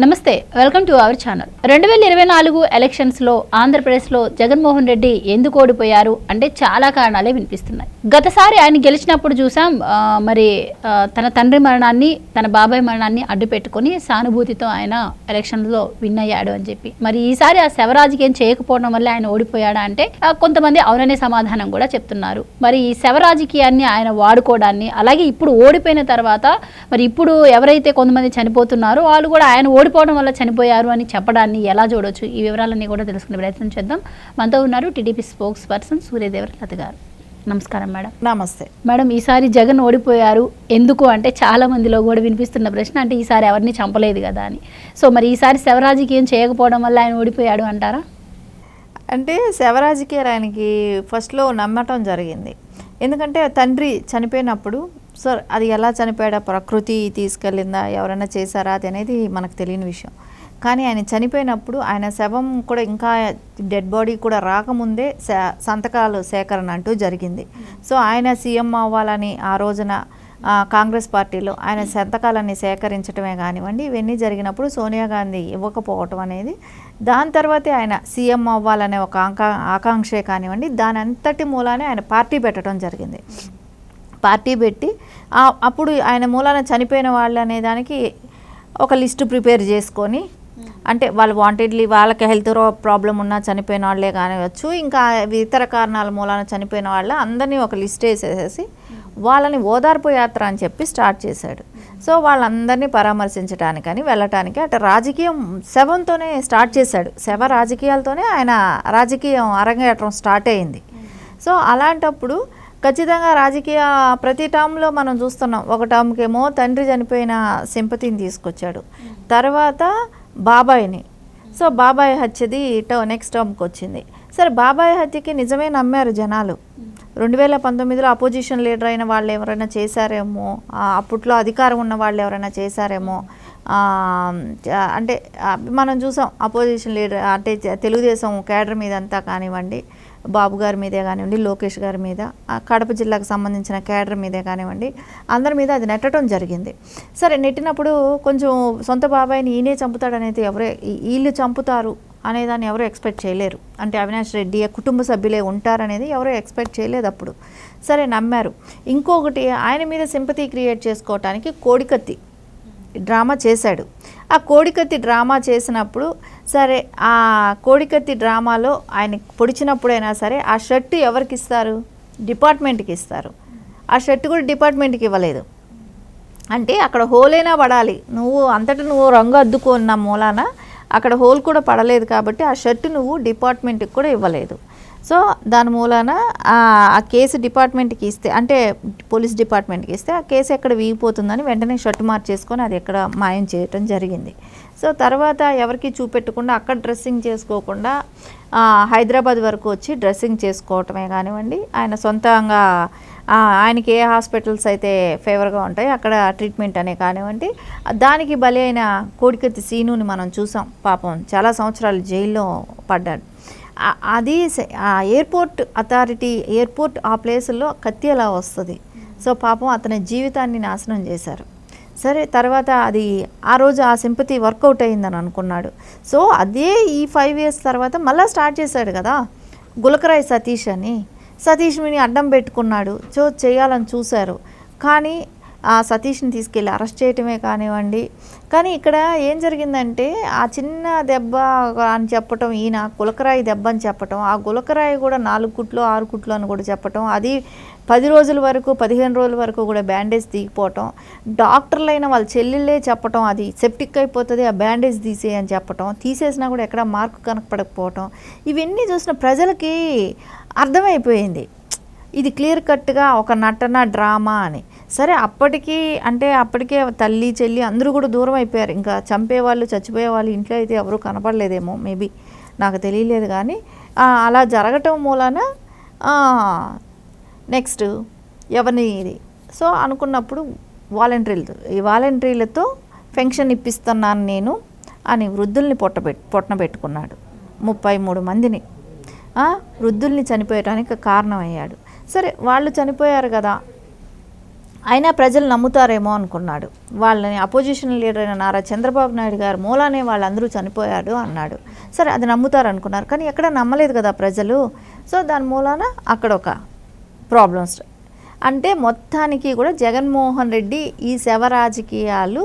నమస్తే welcome to our channel. రెండు వేల ఇరవై నాలుగు ఎలక్షన్స్లో ఆంధ్రప్రదేశ్లో జగన్మోహన్ రెడ్డి ఎందుకు ఓడిపోయారు అంటే చాలా కారణాలే వినిపిస్తున్నాయి. గతసారి ఆయన గెలిచినప్పుడు చూసాం మరి తన తండ్రి మరణాన్ని తన బాబాయ్ మరణాన్ని అడ్డు పెట్టుకొని సానుభూతితో ఆయన ఎలక్షన్లో విన్ అయ్యాడు అని చెప్పి. మరి ఈసారి ఆ శవరాజకీయం చేయకపోవడం వల్ల ఆయన ఓడిపోయాడా అంటే కొంతమంది అవుననే సమాధానం కూడా చెప్తున్నారు. మరి ఈ శవరాజకీయాన్ని ఆయన వాడుకోవడాన్ని అలాగే ఇప్పుడు ఓడిపోయిన తర్వాత మరి ఇప్పుడు ఎవరైతే కొంతమంది చనిపోతున్నారో వాళ్ళు కూడా ఆయన ఓడిపోవడం వల్ల చనిపోయారు అని చెప్పడాన్ని ఎలా చూడొచ్చు? ఈ వివరాలన్నీ కూడా తెలుసుకునే ప్రయత్నం చేద్దాం. మనతో ఉన్నారు TDP spokesperson Suryadevara Latha గారు. నమస్కారం మేడం. నమస్తే. మేడం ఈసారి జగన్ ఓడిపోయారు. ఎందుకు? అంటే చాలా మందిలో కూడా వినిపిస్తున్న ప్రశ్న అంటే ఈసారి ఎవరిని చంపలేదు కదా అని. సో మరి ఈసారి శవరాజకీయం చేయకపోవడం వల్ల ఆయన ఓడిపోయాడు అంటారా? అంటే శవరాజకీయ ఆయనకి ఫస్ట్లో నమ్మటం జరిగింది. ఎందుకంటే తండ్రి చనిపోయినప్పుడు సో అది ఎలా చనిపోయాడా? ప్రకృతి తీసుకెళ్ళిందా? ఎవరైనా చేశారా? అది అనేది మనకు తెలియని విషయం. కానీ ఆయన చనిపోయినప్పుడు ఆయన శవం కూడా ఇంకా డెడ్ బాడీ కూడా రాకముందే సంతకాలు సేకరణ అంటూ జరిగింది. సో ఆయన సీఎం అవ్వాలని ఆ రోజున కాంగ్రెస్ పార్టీలో ఆయన సంతకాలన్నీ సేకరించడమే కానివ్వండి ఇవన్నీ జరిగినప్పుడు సోనియా గాంధీ ఇవ్వకపోవటం అనేది దాని తర్వాతే ఆయన సీఎం అవ్వాలనే ఒక ఆకాంక్షే కానివ్వండి దాని అంతటి మూలానే ఆయన పార్టీ పెట్టడం జరిగింది. పార్టీ పెట్టి అప్పుడు ఆయన మూలాన చనిపోయిన వాళ్ళు అనే దానికి ఒక లిస్టు ప్రిపేర్ చేసుకొని అంటే వాళ్ళు వాంటెడ్లీ వాళ్ళకి హెల్త్ ప్రాబ్లం ఉన్నా చనిపోయిన వాళ్ళే కానివచ్చు ఇంకా ఇతర కారణాల మూలాన చనిపోయిన వాళ్ళ అందరినీ ఒక లిస్ట్ వేసేసేసి వాళ్ళని ఓదార్పు యాత్ర అని చెప్పి స్టార్ట్ చేశాడు. సో వాళ్ళందరినీ పరామర్శించడానికని వెళ్ళటానికి అటు రాజకీయం శవంతోనే స్టార్ట్ చేశాడు. శవ రాజకీయాలతోనే ఆయన రాజకీయం అరంగేట్రం స్టార్ట్ అయింది. సో అలాంటప్పుడు ఖచ్చితంగా రాజకీయ ప్రతి టర్మ్లో మనం చూస్తున్నాం. ఒక టర్మ్కేమో తండ్రి చనిపోయిన సింపతిని తీసుకొచ్చాడు. తర్వాత బాబాయిని. సో బాబాయ్ హత్యది టర్ నెక్స్ట్ టర్మ్కి వచ్చింది. సరే బాబాయ్ హత్యకి నిజమే నమ్మారు జనాలు. రెండు వేల పంతొమ్మిదిలో అపోజిషన్ లీడర్ అయిన వాళ్ళు ఎవరైనా చేశారేమో అప్పట్లో అధికారం ఉన్న వాళ్ళు ఎవరైనా చేశారేమో అంటే మనం చూసాం అపోజిషన్ లీడర్ అంటే తెలుగుదేశం కేడర్ మీద అంతా కానివ్వండి బాబు గారి మీదే కానివ్వండి లోకేష్ గారి మీద కడప జిల్లాకు సంబంధించిన కేడర్ మీదే కానివ్వండి అందరి మీద అది నెట్టడం జరిగింది. సరే నెట్టినప్పుడు కొంచెం సొంత బాబాయిని ఈయనే చంపుతాడనేది ఎవరే ఈ- వీళ్ళు చంపుతారు అనేదాన్ని ఎవరూ ఎక్స్పెక్ట్ చేయలేరు. అంటే అవినాష్ రెడ్డి కుటుంబ సభ్యులే ఉంటారనేది ఎవరూ ఎక్స్పెక్ట్ చేయలేదు అప్పుడు. సరే నమ్మారు. ఇంకొకటి ఆయన మీద సింపతి క్రియేట్ చేసుకోవటానికి కోడికత్తి డ్రామా చేశాడు. ఆ కోడికత్తి డ్రామా చేసినప్పుడు సరే ఆ కోడికత్తి డ్రామాలో ఆయన పొడిచినప్పుడైనా సరే ఆ షర్టు ఎవరికి ఇస్తారు? డిపార్ట్మెంట్కి ఇస్తారు. ఆ షర్ట్ కూడా డిపార్ట్మెంట్కి ఇవ్వలేదు. అంటే అక్కడ హోలైనా పడాలి. నువ్వు అంతటా నువ్వు రంగు అద్దుకున్న మూలాన అక్కడ హోల్ కూడా పడలేదు కాబట్టి ఆ షర్ట్ నువ్వు డిపార్ట్మెంట్కి కూడా ఇవ్వలేదు. సో దాని మూలాన ఆ కేసు డిపార్ట్మెంట్కి ఇస్తే అంటే పోలీస్ డిపార్ట్మెంట్కి ఇస్తే ఆ కేసు ఎక్కడ వీగిపోతుందని వెంటనే షర్ట్ మార్చేసుకొని అది ఎక్కడ మాయం చేయటం జరిగింది. సో తర్వాత ఎవరికి చూపెట్టకుండా అక్కడ డ్రెస్సింగ్ చేసుకోకుండా హైదరాబాద్ వరకు వచ్చి డ్రెస్సింగ్ చేసుకోవటమే కానివ్వండి. ఆయన సొంతంగా ఆయనకి ఏ హాస్పిటల్స్ అయితే ఫేవర్గా ఉంటాయి అక్కడ ట్రీట్మెంట్ అనే కానివ్వండి. దానికి బలి అయిన కోడికత్తి సీనుని మనం చూసాం. పాపం చాలా సంవత్సరాలు జైల్లో పడ్డాడు. అది ఆ ఎయిర్పోర్ట్ అథారిటీ ఎయిర్పోర్ట్ ఆ ప్లేసుల్లో కత్తి ఎలా వస్తుంది. సో పాపం అతని జీవితాన్ని నాశనం చేశారు. సరే తర్వాత అది ఆ రోజు ఆ సింపతి వర్కౌట్ అయిందని అనుకున్నాడు. సో అదే ఈ ఫైవ్ ఇయర్స్ తర్వాత మళ్ళీ స్టార్ట్ చేశాడు కదా గులకరాయ్ సతీష్ అని. సతీష్ని అడ్డం పెట్టుకున్నాడు. సో చేయాలని చూశారు. కానీ ఆ సతీష్ని తీసుకెళ్ళి అరెస్ట్ చేయటమే కానివ్వండి. కానీ ఇక్కడ ఏం జరిగిందంటే ఆ చిన్న దెబ్బ అని చెప్పటం ఈయన గులకరాయి దెబ్బ అని చెప్పటం ఆ గులకరాయి కూడా నాలుగు కుట్లు ఆరు కుట్లు అని కూడా చెప్పటం అది పది రోజుల వరకు పదిహేను రోజుల వరకు కూడా బ్యాండేజ్ తీగిపోవటం డాక్టర్లైన వాళ్ళ చెల్లెళ్ళే చెప్పటం అది సెప్టిక్ అయిపోతుంది ఆ బ్యాండేజ్ తీసేయని అని చెప్పటం తీసేసినా కూడా ఎక్కడ మార్కు కనపడకపోవటం ఇవన్నీ చూసిన ప్రజలకి అర్థమైపోయింది. ఇది క్లియర్ కట్గా ఒక నటన డ్రామా అని. సరే అప్పటికి అంటే అప్పటికే తల్లి చెల్లి అందరూ కూడా దూరం అయిపోయారు. ఇంకా చంపేవాళ్ళు చచ్చిపోయే వాళ్ళు ఇంట్లో అయితే ఎవరూ కనపడలేదేమో మేబీ నాకు తెలియలేదు కానీ అలా జరగటం మూలాన నెక్స్ట్ ఎవరిని ఇది? సో అనుకున్నప్పుడు వాలంటీర్లు ఈ వాలంటీర్లతో పెన్షన్ ఇప్పిస్తున్నాను నేను అని వృద్ధుల్ని పొట్టబెట్ పొట్టనబెట్టుకున్నాడు ముప్పై మూడు మందిని. వృద్ధుల్ని చనిపోయటానికి కారణమయ్యాడు. సరే వాళ్ళు చనిపోయారు కదా. అయినా ప్రజలు నమ్ముతారేమో అనుకున్నాడు. వాళ్ళని అపోజిషన్ లీడర్ అయిన నారా చంద్రబాబు నాయుడు గారు మూలానే వాళ్ళందరూ చనిపోయాడు అన్నాడు. సరే అది నమ్ముతారు అనుకున్నారు. కానీ ఎక్కడ నమ్మలేదు కదా ప్రజలు. సో దాని మూలాన అక్కడ ఒక ప్రాబ్లమ్స్ అంటే మొత్తానికి కూడా జగన్మోహన్ రెడ్డి ఈ శవ రాజకీయాలు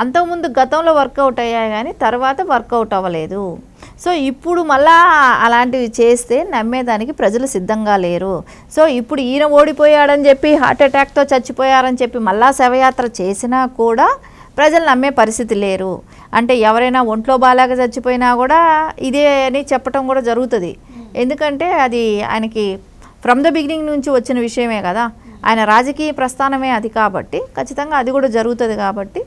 అంతకుముందు గతంలో వర్కౌట్ అయ్యాయి కానీ తర్వాత వర్కౌట్ అవ్వలేదు. సో ఇప్పుడు మళ్ళా అలాంటివి చేస్తే నమ్మేదానికి ప్రజలు సిద్ధంగా లేరు. సో ఇప్పుడు ఈయన ఓడిపోయాడని చెప్పి హార్ట్ అటాక్తో చచ్చిపోయారని చెప్పి మళ్ళా శవయాత్ర చేసినా కూడా ప్రజలు నమ్మే పరిస్థితి లేరు. అంటే ఎవరైనా ఒంట్లో బాగాలేక చచ్చిపోయినా కూడా ఇదే అని చెప్పటం కూడా జరుగుతుంది. ఎందుకంటే అది ఆయనకి ఫ్రమ్ ద బిగినింగ్ నుంచి వచ్చిన విషయమే కదా. ఆయన రాజకీయ ప్రస్థానమే అది కాబట్టి ఖచ్చితంగా అది కూడా జరుగుతుంది కాబట్టి.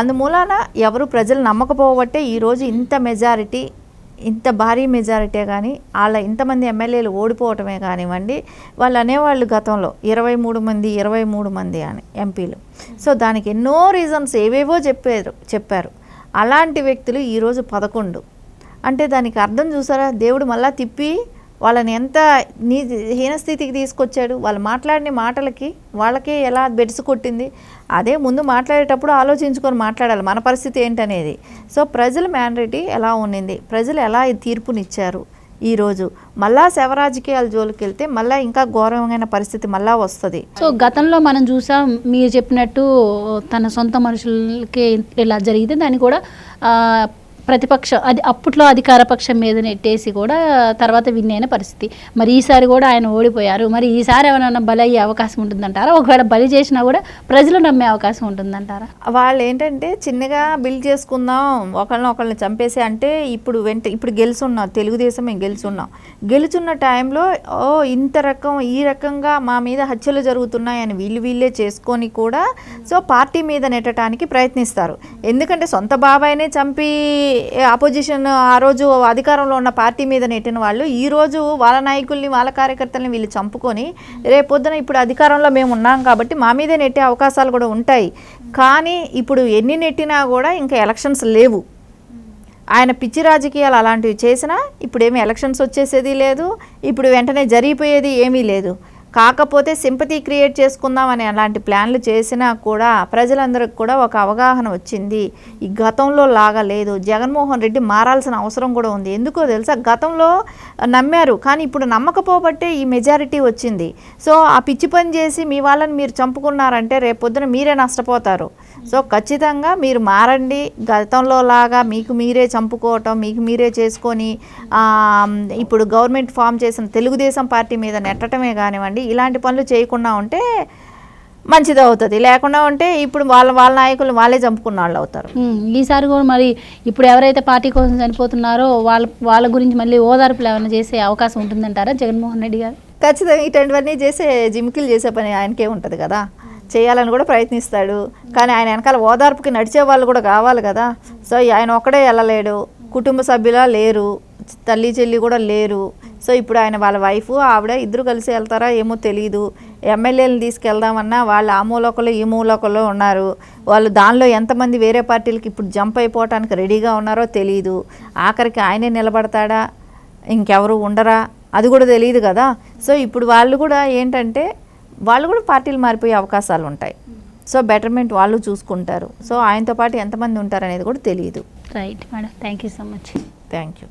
అందుమూలాన ఎవరు ప్రజలు నమ్మకపోబట్టే ఈరోజు ఇంత మెజారిటీ ఇంత భారీ మెజారిటీ కానీ వాళ్ళ ఇంతమంది ఎమ్మెల్యేలు ఓడిపోవటమే కానివ్వండి వాళ్ళు అనేవాళ్ళు గతంలో ఇరవై మూడు మంది ఇరవై మూడు మంది అని ఎంపీలు. సో దానికి ఎన్నో రీజన్స్ ఏవేవో చెప్పారు చెప్పారు. అలాంటి వ్యక్తులు ఈరోజు పదకొండు. అంటే దానికి అర్థం చూసారా? దేవుడు మళ్ళీ తిప్పి వాళ్ళని ఎంత నీ హీనస్థితికి తీసుకొచ్చాడు వాళ్ళు మాట్లాడిన మాటలకి వాళ్ళకే ఎలా బెడిసి కొట్టింది అదే ముందు మాట్లాడేటప్పుడు ఆలోచించుకొని మాట్లాడాలి మన పరిస్థితి ఏంటనేది. సో ప్రజల మ్యాండేటీ ఎలా ఉన్నింది ప్రజలు ఎలా ఈ తీర్పునిచ్చారు ఈరోజు? మళ్ళా శవరాజకీయాల జోలికి వెళ్తే మళ్ళీ ఇంకా ఘోరమైన పరిస్థితి మళ్ళా వస్తుంది. సో గతంలో మనం చూసాం మీరు చెప్పినట్టు తన సొంత మనుషులకి ఇలా జరిగితే దాన్ని కూడా ప్రతిపక్ష అది అప్పట్లో అధికార పక్షం మీద నెట్టేసి కూడా తర్వాత విన్ అయిన పరిస్థితి. మరి ఈసారి కూడా ఆయన ఓడిపోయారు. మరి ఈసారి ఏమైనా బలి అయ్యే అవకాశం ఉంటుందంటారా? ఒకవేళ బలి చేసినా కూడా ప్రజలు నమ్మే అవకాశం ఉంటుందంటారా? వాళ్ళు ఏంటంటే చిన్నగా బిల్డ్ చేసుకుందాం ఒకళ్ళని ఒకళ్ళని చంపేసి అంటే ఇప్పుడు వెంట ఇప్పుడు గెలుచున్నాం తెలుగుదేశం మేము గెలుచున్నాం. గెలుచున్న టైంలో ఓ ఇంత రకం ఈ రకంగా మా మీద హత్యలు జరుగుతున్నాయని వీళ్ళు వీళ్ళే చేసుకొని కూడా సో పార్టీ మీద నెట్టడానికి ప్రయత్నిస్తారు. ఎందుకంటే సొంత బాబాయినే చంపి అపోజిషన్ ఆ రోజు అధికారంలో ఉన్న పార్టీ మీద నెట్టిన వాళ్ళు ఈ రోజు వాళ్ళ నాయకుల్ని వాళ్ళ కార్యకర్తల్ని వీళ్ళు చంపుకొని రేపొద్దున ఇప్పుడు అధికారంలో మేము ఉన్నాం కాబట్టి మా మీదే నెట్టే అవకాశాలు కూడా ఉంటాయి. కానీ ఇప్పుడు ఎన్ని నెట్టినా కూడా ఇంకా ఎలక్షన్స్ లేవు. ఆయన పిచ్చి రాజకీయాలు అలాంటివి చేసినా ఇప్పుడు ఎలక్షన్స్ వచ్చేసేది లేదు. ఇప్పుడు వెంటనే జరిగిపోయేది ఏమీ లేదు. కాకపోతే సింపతి క్రియేట్ చేసుకుందాం అని అలాంటి ప్లాన్లు చేసినా కూడా ప్రజలందరికి కూడా ఒక అవగాహన వచ్చింది. ఈ గతంలో లాగా లేదు. జగన్మోహన్ రెడ్డి మారాల్సిన అవసరం కూడా ఉంది. ఎందుకో తెలుసా? గతంలో నమ్మారు. కానీ ఇప్పుడు నమ్మకపోబట్టే ఈ మెజారిటీ వచ్చింది. సో ఆ పిచ్చి పని చేసి మీ వాళ్ళని మీరు చంపుకున్నారంటే రేపొద్దున మీరే నష్టపోతారు. సో ఖచ్చితంగా మీరు మారండి. గతంలో లాగా మీకు మీరే చంపుకోవటం మీకు మీరే చేసుకొని ఇప్పుడు గవర్నమెంట్ ఫామ్ చేసిన తెలుగుదేశం పార్టీ మీద నెట్టడమే కానివ్వండి ఇలాంటి పనులు చేయకుండా ఉంటే మంచిది అవుతుంది. లేకుండా ఉంటే ఇప్పుడు వాళ్ళ వాళ్ళ నాయకులు వాళ్ళే చంపుకున్న వాళ్ళు అవుతారు. ఈసారి కూడా మరి ఇప్పుడు ఎవరైతే పార్టీ కోసం చనిపోతున్నారో వాళ్ళ వాళ్ళ గురించి మళ్ళీ ఓదార్పులు ఏమైనా చేసే అవకాశం ఉంటుందంటారా జగన్మోహన్ రెడ్డి గారు? ఖచ్చితంగా ఇటువంటివన్నీ చేసే జిమికిలు చేసే పని ఆయనకే ఉంటుంది కదా. చేయాలని కూడా ప్రయత్నిస్తాడు. కానీ ఆయన వెనకాల ఓదార్పుకి నడిచే వాళ్ళు కూడా కావాలి కదా. సో ఆయన ఒక్కడే వెళ్ళలేడు. కుటుంబ సభ్యులా లేరు. తల్లి చెల్లి కూడా లేరు. సో ఇప్పుడు ఆయన వాళ్ళ వైఫ్ ఆవిడ ఇద్దరు కలిసి వెళ్తారా ఏమో తెలియదు ఎమ్మెల్యేలను తీసుకెళ్దామన్నా వాళ్ళు ఆ మూలకలో ఈ మూలకలో ఉన్నారు. వాళ్ళు దానిలో ఎంతమంది వేరే పార్టీలకి ఇప్పుడు జంప్ అయిపోవటానికి రెడీగా ఉన్నారో తెలియదు ఆఖరికి ఆయనే నిలబడతాడా? ఇంకెవరు ఉండరా? అది కూడా తెలియదు కదా. సో ఇప్పుడు వాళ్ళు కూడా ఏంటంటే వాళ్ళు కూడా పార్టీలు మారిపోయే అవకాశాలు ఉంటాయి. సో బెటర్మెంట్ వాళ్ళు చూసుకుంటారు. సో ఆయనతో పాటు ఎంతమంది ఉంటారు అనేది కూడా తెలియదు. Right madam thank you so much. Thank you